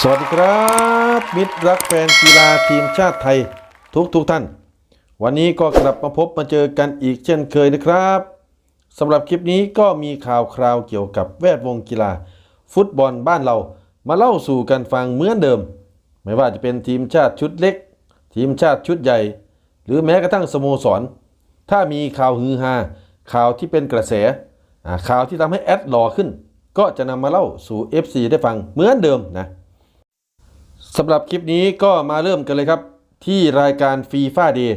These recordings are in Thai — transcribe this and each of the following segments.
สวัสดีครับ มิตรรักแฟนกีฬาทีมชาติไทยทุกทุกท่าน วันนี้ก็กลับมาพบมาเจอกันอีกเช่นเคยนะครับสำหรับคลิปนี้ก็มีข่าวคราวเกี่ยวกับแวดวงกีฬา ฟุตบอลบ้านเรามาเล่าสู่กันฟังเหมือนเดิม ไม่ว่าจะเป็นทีมชาติชุดเล็ก ทีมชาติชุดใหญ่ หรือแม้กระทั่งสโมสร ถ้ามีข่าวฮือฮาข่าวที่เป็นกระแสข่าวที่ทำให้แอดหล่อขึ้น ก็จะนำมาเล่าสู่ FC ได้ฟังเหมือนเดิมนะ สำหรับคลิปนี้ก็มาเริ่มกันเลยครับ ที่รายการฟีฟ่าเดย์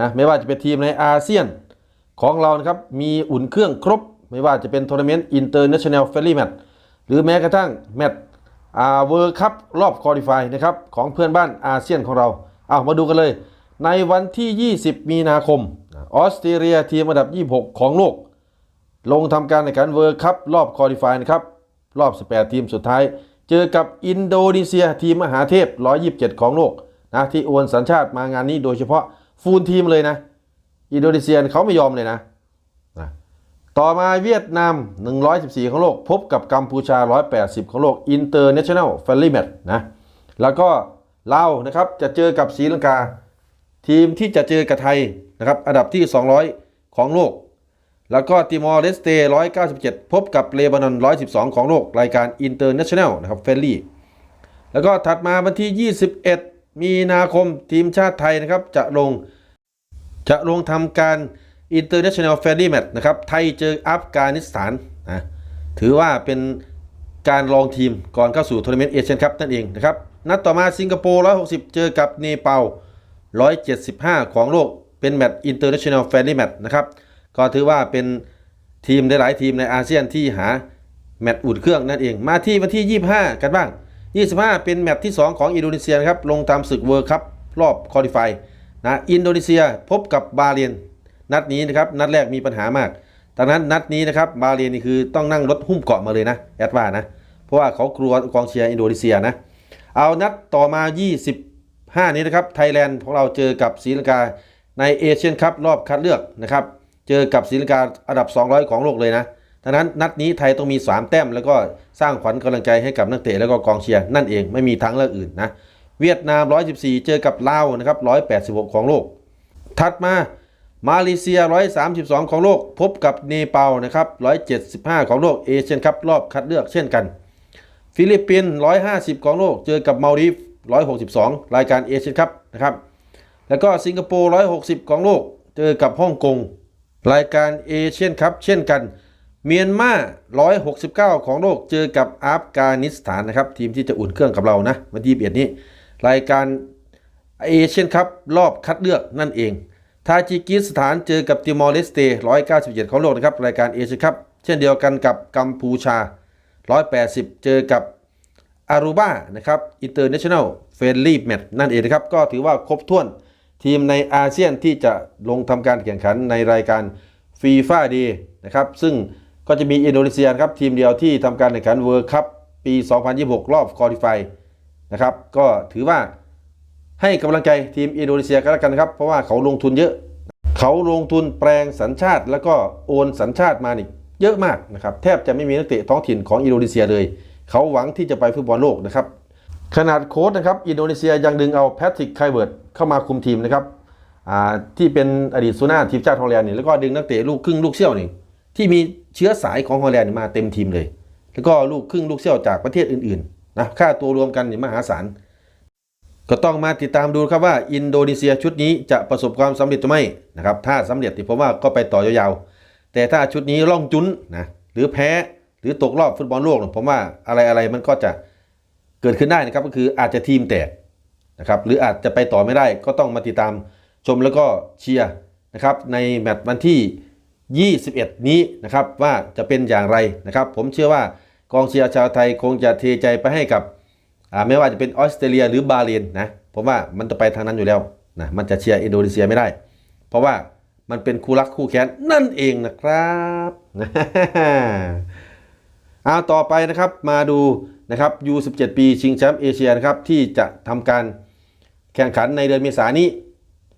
นะไม่ว่าจะเป็นทีมในอาเซียนของเรานะครับ มีอุ่นเครื่องครบ ไม่ว่าจะเป็นทัวร์นาเมนต์อินเตอร์เนชั่นแนลเฟรลี่แมตหรือแม้กระทั่งแมตช์อาเวิร์คัพรอบคอลิฟายนะครับ ของเพื่อนบ้านอาเซียนของเรา เอามาดูกันเลย ในวันที่ 20 มีนาคม ออสเตรเลียทีมอันดับ 26 ของโลก ลงทำการในการเวิร์คัพรอบคอลิฟายนะครับ รอบ 18 ทีมสุดท้าย เจอกับอินโดนีเซียทีมมหาเทพ 127 ของโลกนะที่โอนสัญชาติมางานนี้โดยเฉพาะฟูลทีมเลยนะ อินโดนีเซียเขาไม่ยอมเลยนะนะ ต่อมาเวียดนาม 114 ของโลก พบกับกัมพูชา 180 ของโลกอินเตอร์เนชั่นแนลเฟรลี่แมตนะแล้วก็ลาวนะครับจะเจอกับศรีลังกา ทีมที่จะเจอกับไทยนะครับอันดับที่ 200 ของโลก แล้วก็ติมอร์เลสเต197พบกับเลบานอน112ของโลกรายการอินเตอร์เนชั่นแนลนะครับเฟรนลี่แล้วก็ถัดมาวันที่ 21 มีนาคมทีมชาติไทยนะครับ จะลง จะลงทำการ International Friendly Match นะครับ ไทยเจออัฟกานิสถานนะถือว่าเป็นการลองทีมก่อนเข้าสู่ทัวร์นาเมนต์เอเชียนคัพนั่นเองนะครับ นัดต่อมาสิงคโปร์ 160 เจอกับเนปาล 175 ของโลกเป็นแมตช์ International Friendly Match นะครับ ก็ถือว่าเป็นทีมหลายๆทีมในอาเซียนที่หาแมตช์อุ่นเครื่องนั่นเอง มาที่วันที่ 25 กันบ้าง 25 เป็นแมตช์ที่ 2 ของอินโดนีเซียครับ ลงตามศึกเวิร์คัพรอบคอลิฟายนะอินโดนีเซียพบกับบาเรียน นัดนี้นะครับ นัดแรกมีปัญหามากดังนั้นนัดนี้นะครับบาเรียนนี่คือต้องนั่งรถหุ้มเกาะมาเลยนะแอดว่านะ เพราะว่าเขากลัวกองเชียร์อินโดนีเซียนะ เอานัดต่อมา 25 นี้นะครับไทยแลนด์ของเราเจอกับศรีลังกาในเอเชียนคัพรอบคัดเลือกนะครับ เจอกับศรีลังกาอันดับ 200 ของโลกเลยนะดังนั้นนัดนี้ไทยต้องมี 3 แต้ม แล้วก็สร้างขวัญกำลังใจให้กับนักเตะแล้วก็กองเชียร์นั่นเองไม่มีทางเลือกอื่นนะเวียดนาม 114 เจอกับลาวนะครับ186 ของโลก ถัดมามาเลเซีย 132 ของโลก พบกับเนปาลนะครับ175 ของโลกเอเชียนคัพรอบคัดเลือกเช่นกัน ฟิลิปปินส์150 ของโลก เจอกับมาลดีฟ162 รายการเอเชียนคัพนะครับแล้วก็สิงคโปร์160 ของโลก เจอกับฮ่องกง รายการเอเชียนคัพเช่นกัน เมียนมา 169 ของโลกเจอกับอัฟกานิสถานนะครับ ทีมที่จะอุ่นเครื่องกับเรานะวันที่21นี้ รายการเอเชียนคัพรอบคัดเลือกนั่นเอง ทาจิกิสถานเจอกับติมอร์เลสเต197 ของโลกนะครับ รายการเอเชียนคัพเช่นเดียวกันกับกัมพูชา 180 เจอกับอารูบานะครับอินเตอร์เนชั่นแนลเฟรนลี่แมตช์นั่นเองนะครับ ก็ถือว่าครบถ้วน ทีมในอาเซียนที่จะลงทำการแข่งขันในรายการฟีฟ่าดีนะครับ ซึ่งก็จะมีอินโดนีเซียครับทีมเดียวที่ทำการแข่งขันเวิร์คัพปี 2026 รอบคอลิฟายนะครับ ก็ถือว่าให้กำลังใจทีมอินโดนีเซียกันแล้วกันครับ เพราะว่าเขาลงทุนเยอะ เขาลงทุนแปลงสัญชาติ แล้วก็โอนสัญชาติมานี่เยอะมากนะครับ แทบจะไม่มีนักเตะท้องถิ่นของอินโดนีเซียเลย เขาหวังที่จะไปฟุตบอลโลกนะครับ ขนาดโค้ชนะครับ อินโดนีเซียยังดึงเอาแพทริกไคเวิร์ด เข้ามาคุมทีมนะครับที่เป็นอดีตซูน่าทีมชาติฮอลแลนด์นี่แล้วก็ดึงนักเตะลูกครึ่งลูกเซี่ยวนี่ที่มีเชื้อสายของฮอลแลนด์มาเต็มทีมเลย แล้วก็ลูกครึ่งลูกเซี่ยวจากประเทศอื่นๆนะค่าตัวรวมกันนี่มหาศาลก็ต้องมาติดตามดูครับว่าอินโดนีเซียชุดนี้จะประสบความสำเร็จหรือไม่นะครับถ้าสำเร็จที่ผมว่าก็ไปต่อยาวๆ แต่ถ้าชุดนี้ล่องจุนนะหรือแพ้หรือตกรอบฟุตบอลโลกเนี่ยผมว่าอะไรๆมันก็จะเกิดขึ้นได้นะครับก็คืออาจจะทีมแตก นะครับหรืออาจจะไปต่อไม่ได้ก็ต้องมาติดตามชมแล้วก็เชียร์นะครับในแมตช์วันที่ 21 นี้นะครับว่าจะเป็นอย่างไรนะครับ ผมเชื่อว่ากองเชียร์ชาวไทยคงจะเทใจไปให้กับอ่าไม่ว่าจะเป็นออสเตรเลียหรือบาเรนนะผมว่ามันจะไปทางนั้นอยู่แล้วนะมันจะเชียร์อินโดนีเซียไม่ได้ เพราะว่ามันเป็นคู่รักคู่แค้นนั่นเองนะครับเอาต่อไปนะครับมาดูนะครับ U17 ปีชิงแชมป์เอเชียนะครับที่จะทำการ แข่งขันในเดือนเมษายนนี้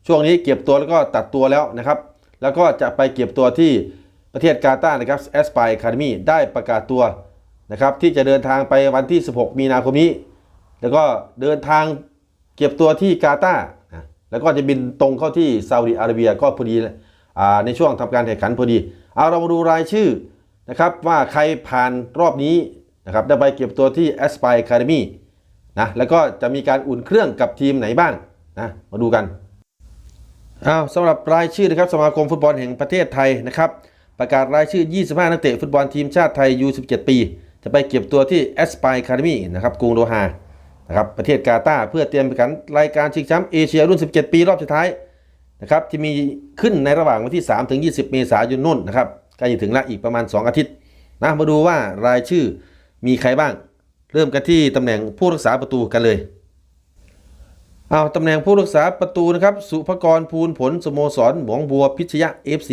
ช่วงนี้เก็บตัวแล้วก็ตัดตัวแล้วนะครับ แล้วก็จะไปเก็บตัวที่ประเทศกาตาร์นะครับแอสไพร์คาเดมีได้ประกาศตัวนะครับที่จะเดินทางไปวันที่ 16 มีนาคมนี้ แล้วก็เดินทางเก็บตัวที่กาตาร์นะแล้วก็จะบินตรงเข้าที่ซาอุดิอาระเบียก็พอดีอในช่วงทำการแข่งขันพอดีเอาเรามาดูรายชื่อนะครับว่าใครผ่านรอบนี้นะครับได้ไปเก็บตัวที่ a s p i r e Academy นะแล้วก็จะมีการอุ่นเครื่องกับทีมไหนบ้างนะมาดูกันอ้าวสำหรับรายชื่อนะครับสมาคมฟุตบอลแห่งประเทศไทยนะครับประกาศรายชื่อ 25 นักเตะฟุตบอลทีมชาติไทย U17 ปี จะไปเก็บตัวที่ a s p i r e Academy นะครับกรุงโดฮานะครับประเทศกาตาร์เพื่อเตรียมไปกันรายการชิงแชมป์เอเชียรุ่น 17 ปีรอบสุดท้ายนะครับที่มีขึ้นในระหว่างวันที่ 3 ถึง 20 เมษายนนู่นนะครับใกล้จะถึงละอีกประมาณ 2 อาทิตย์นะมาดูว่ารายชื่อมีใครบ้าง เริ่มกันที่ตำแหน่งผู้รักษาประตูกันเลยเอาตำแหน่งผู้รักษาประตูนะครับ สุภกรภูลผลสโมสรหมองบัวพิชยะ FC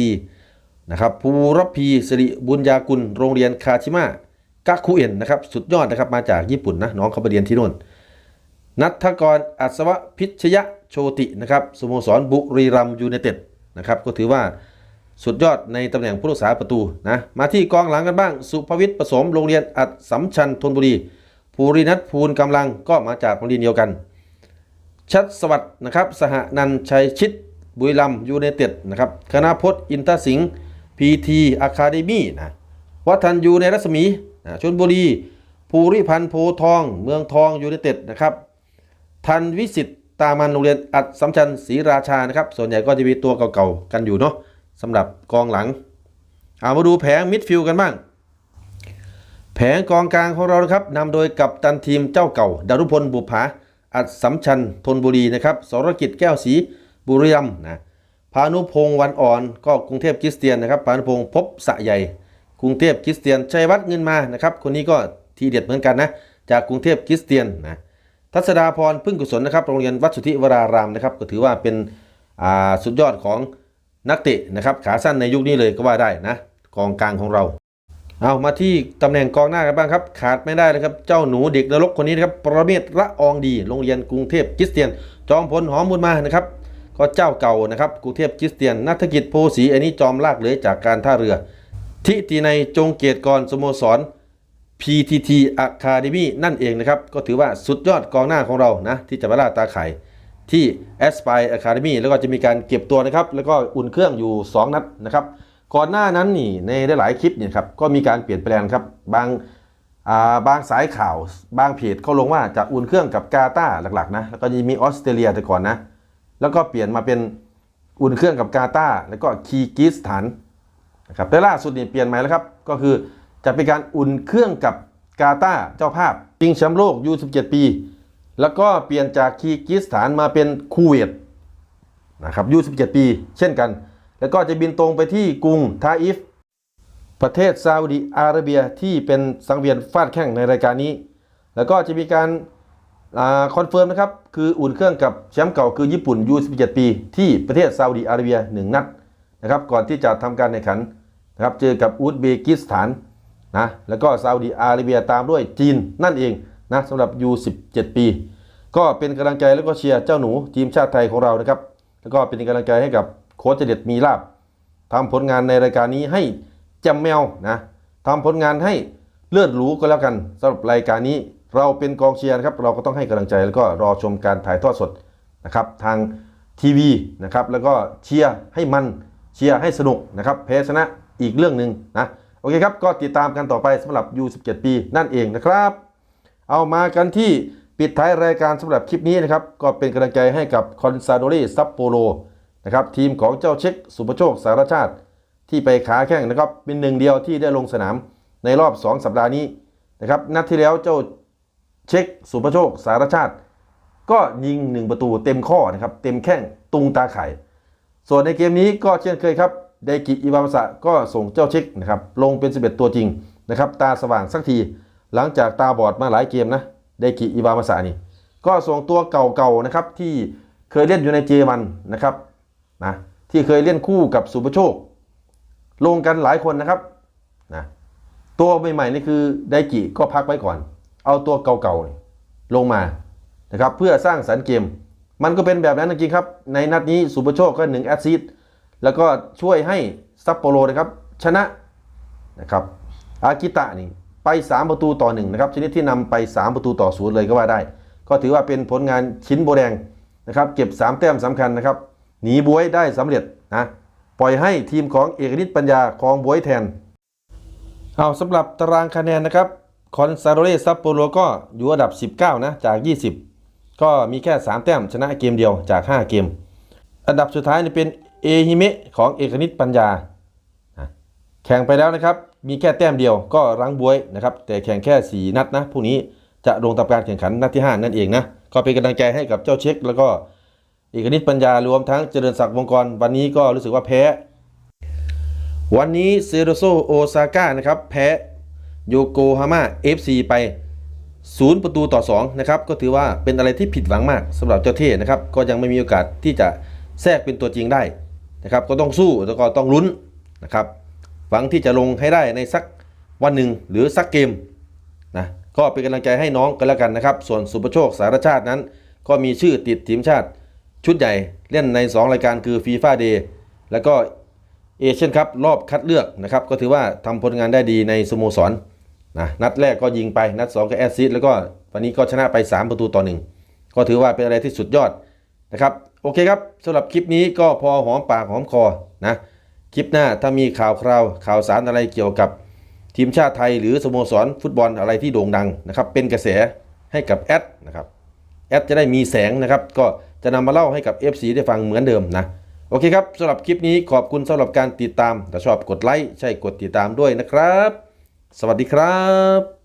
นะครับภูรพีสิริบุญญากุล โรงเรียนคาชิมะกะคุเอ็นนะครับสุดยอดนะครับมาจากญี่ปุ่นนะน้องเขาไปเรียนที่นู่นนัทกรอัศวพิชยะโชตินะครับสโมสรบุรีรัมย์ยูไนเต็ดนะครับก็ถือว่าสุดยอดในตำแหน่งผู้รักษาประตูนะมาที่กองหลังกันบ้าง สุภวิทย์ผสมโรงเรียนอัดสัมชัญธนบุรี ภูรินัทภูลกำลังก็มาจากโรงเรียนเดียวกัน ชัดสวัสด์นะครับ สหนันชัยชิดบุรีรัมย์ยูไนเต็ดนะครับคณะพจน์อินทสิงห์พีทีอะคาเดมี่นะวัฒนยูในรัศมีนะชนบุรีภูริพันธ์โพทอง เมืองทองยูไนเต็ดนะครับทันวิสิตตามันโรงเรียนอัดสัมชัญศรีราชานะครับ ส่วนใหญ่ก็จะมีตัวเก่าๆกันอยู่เนาะสำหรับกองหลังเอามาดูแผงมิดฟิลด์กันบ้าง แผงกองกลางของเรานะครับนำโดยกัปตันทีมเจ้าเก่าดารุพลบุภาอัดสัมชัญธนบุรีนะครับสรกิจแก้วศรีบุรีรัมย์นะพานุพงศ์วันอ่อนก็กรุงเทพคริสเตียนนะครับพานุพงศ์พบสะใหญ่ กรุงเทพคริสเตียนชัยวัฒน์เงินมานะครับคนนี้ก็ทีเด็ดเหมือนกันนะจากกรุงเทพคริสเตียนนะทัศดาพรพึ่งกุศลนะครับโรงเรียนวัดสุทธิวรารามนะครับก็ถือว่าเป็นอ่าสุดยอดของนักเตะนะครับขาสั้นในยุคนี้เลยก็ว่าได้นะกองกลางของเรา เอามาที่ตำแหน่งกองหน้ากันบ้างครับ ขาดไม่ได้เลยครับ เจ้าหนูเด็กนรกคนนี้นะครับประเมศระอองดี โรงเรียนกรุงเทพคริสเตียน จอมพลหอมบุญมานะครับ ก็เจ้าเก่านะครับกรุงเทพคริสเตียนนัฐกิจโพสีอันนี้จอมลากเหลือจากการท่าเรือ ทิติในจงเกียรติกรสโมสร PTT Academy นั่นเองนะครับ ก็ถือว่าสุดยอดกองหน้าของเรานะ ที่จะมาล่าตาไข่ที่ Aspire Academy แล้วก็จะมีการเก็บตัวนะครับ แล้วก็อุ่นเครื่องอยู่ 2 นัดนะครับ ก่อนหน้านั้นนี่ในหลายๆคลิปเนี่ยครับก็มีการเปลี่ยนแปลงครับบางาบางสายข่าว บางเพจเขาลงว่าจะอุ่นเครื่องกับกาตาร์หลักๆนะแล้วก็จะมีออสเตรเลียแต่ก่อนนะ แล้วก็เปลี่ยนมาเป็นอุ่นเครื่องกับกาตาร์แล้วก็คีร์กิสถานนะครับแต่ล่าสุดนี่เปลี่ยนใหม่แล้วครับ ก็คือจะเป็นการอุ่นเครื่องกับกาตาร์เจ้าภาพชิงแชมป์โลก U17 ปี แล้วก็เปลี่ยนจากคีร์กิสถานมาเป็นคูเวตนะครับ U17 ปี เช่นกัน แล้วก็จะบินตรงไปที่กรุงทาอิฟ ประเทศซาอุดิอาระเบียที่เป็นสังเวียนฟาดแข่งในรายการนี้ แล้วก็จะมีการคอนเฟิร์มนะครับ คืออุ่นเครื่องกับแชมป์เก่าคือญี่ปุ่น U17 ปี ที่ประเทศซาอุดิอาระเบีย 1 นัดนะครับก่อนที่จะทำการแข่งขันนะครับเจอกับอุซเบกิสถานนะแล้วก็ซาอุดิอาระเบียตามด้วยจีนนั่นเองนะสำหรับ U17 ปี ก็เป็นกำลังใจแล้วก็เชียร์เจ้าหนูทีมชาติไทยของเรานะครับ แล้วก็เป็นกำลังใจให้กับ โค้ชเจเด็ดมีลาบทำผลงานในรายการนี้ให้แจำแมวนะทำผลงานให้เลือดหรูก็แล้วกันสำหรับรายการนี้เราเป็นกองเชียร์นะครับ เราก็ต้องให้กำลังใจแล้วก็รอชมการถ่ายทอดสดนะครับ ทางทีวีนะครับ แล้วก็เชียร์ให้มันเชียร์ให้สนุกนะครับแพ้ชนะอีกเรื่องหนึ่งนะโอเคครับ ก็ติดตามกันต่อไปสำหรับ U17 ปีนั่นเองนะครับ เอามากันที่ปิดท้ายรายการสำหรับคลิปนี้นะครับ ก็เป็นกำลังใจให้กับคอนซาโดเรซัปโปโร นะครับทีมของเจ้าเช็คสุภโชคสารชาติ ที่ไปขาแข้งนะครับเป็นหนึ่งเดียวที่ได้ลงสนามในรอบ 2 สัปดาห์นี้นะครับนัดที่แล้วเจ้าเช็คสุภโชคสารชาติ ก็ยิง 1 ประตูเต็มข้อนะครับเต็มแข้งตุงตาไข่ส่วนในเกมนี้ก็เช่นเคยครับไดกิอิวามะสะก็ส่งเจ้าเช็คนะครับลงเป็น 11 ตัวจริงนะครับตาสว่างสักทีหลังจากตาบอดมาหลายเกมนะไดกิอิวามะสะนี่ก็ส่งตัวเก่าๆนะครับที่เคยเล่นอยู่ในเจมันนะครับ นะที่เคยเล่นคู่กับสุภโชค ลงกันหลายคนนะครับนะตัวใหม่ๆนี่คือไดกิก็พักไว้ก่อน เอาตัวเก่าๆลงมานะครับเพื่อสร้างสรรค์เกม มันก็เป็นแบบนั้นจริงครับ ในนัดนี้สุภโชคก็หนึ่งแอซิสแล้วก็ช่วยให้ซัปโปโรนะครับ ชนะนะครับอากิตะนี่ไป 3 ประตูต่อหนึ่งนะครับชนิดที่นำไป 3 ประตูต่อศูนย์เลยก็ว่าได้ ก็ถือว่าเป็นผลงานชิ้นโบแดงนะครับ เก็บ 3 แต้มสำคัญนะครับ หนีบวยได้สำเร็จนะปล่อยให้ทีมของเอกนิตปัญญาครองบวยแทนเอาสำหรับตารางคะแนนนะครับคอนซาโดเรซัปโปโรก็อยู่อันดับ 19 นะจาก 20 ก็มีแค่ 3 แต้มชนะเกมเดียวจาก 5 เกม อันดับสุดท้ายนี่เป็นเอฮิเมะของเอกนิตปัญญา แข่งไปแล้วนะครับ มีแค่แต้มเดียวก็รั้งบวยนะครับ แต่แข่งแค่ 4 นัดนะพรุ่งนี้จะลงทำการแข่งขันนัดที่ 5 นั่นเองนะ ก็เป็นกำลังใจให้กับเจ้าเช็ค แล้วก็ เอกนิตปัญญารวมทั้งเจริญศักดิ์วงกรวันนี้ก็รู้สึกว่าแพ้ วันนี้เซโรโซโอซาก้านะครับแพ้โยโกฮาม่า FC ไป0ประตูต่อ2นะครับก็ถือว่าเป็นอะไรที่ผิดหวังมากสำหรับเจ้าเท่นะครับก็ยังไม่มีโอกาสที่จะแทรกเป็นตัวจริงได้นะครับก็ต้องสู้แล้วก็ต้องลุ้นนะครับหวังที่จะลงให้ได้ในสักวันหนึ่งหรือสักเกมนะก็เป็นกำลังใจให้น้องกันแล้วกันนะครับ ส่วนสุประโชคสารชาตินั้น ก็มีชื่อติดทีมชาติ ชุดใหญ่เล่นใน 2 รายการคือฟีฟ่าเดย์แล้วก็เอเชียนคัพรอบคัดเลือกนะครับ ก็ถือว่าทำผลงานได้ดีในสโมสรนะนัดแรกก็ยิงไปนัด 2 ก็แอสซิสแล้วก็วันนี้ก็ชนะไป 3 ประตูต่อ 1 ก็ถือว่าเป็นอะไรที่สุดยอดนะครับ โอเคครับสำหรับคลิปนี้ก็พอหอมปากหอมคอนะคลิปหน้าถ้ามีข่าวคราวข่าวสารอะไรเกี่ยวกับทีมชาติไทยหรือสโมสรฟุตบอลอะไรที่โด่งดังนะครับเป็นกระแสให้กับแอดนะครับแอดจะได้มีแสงนะครับก็ จะนำมาเล่าให้กับ FC ได้ฟังเหมือนเดิมนะ โอเคครับสำหรับคลิปนี้ขอบคุณสำหรับการติดตาม ถ้าชอบกดไลค์ใช่กดติดตามด้วยนะครับ สวัสดีครับ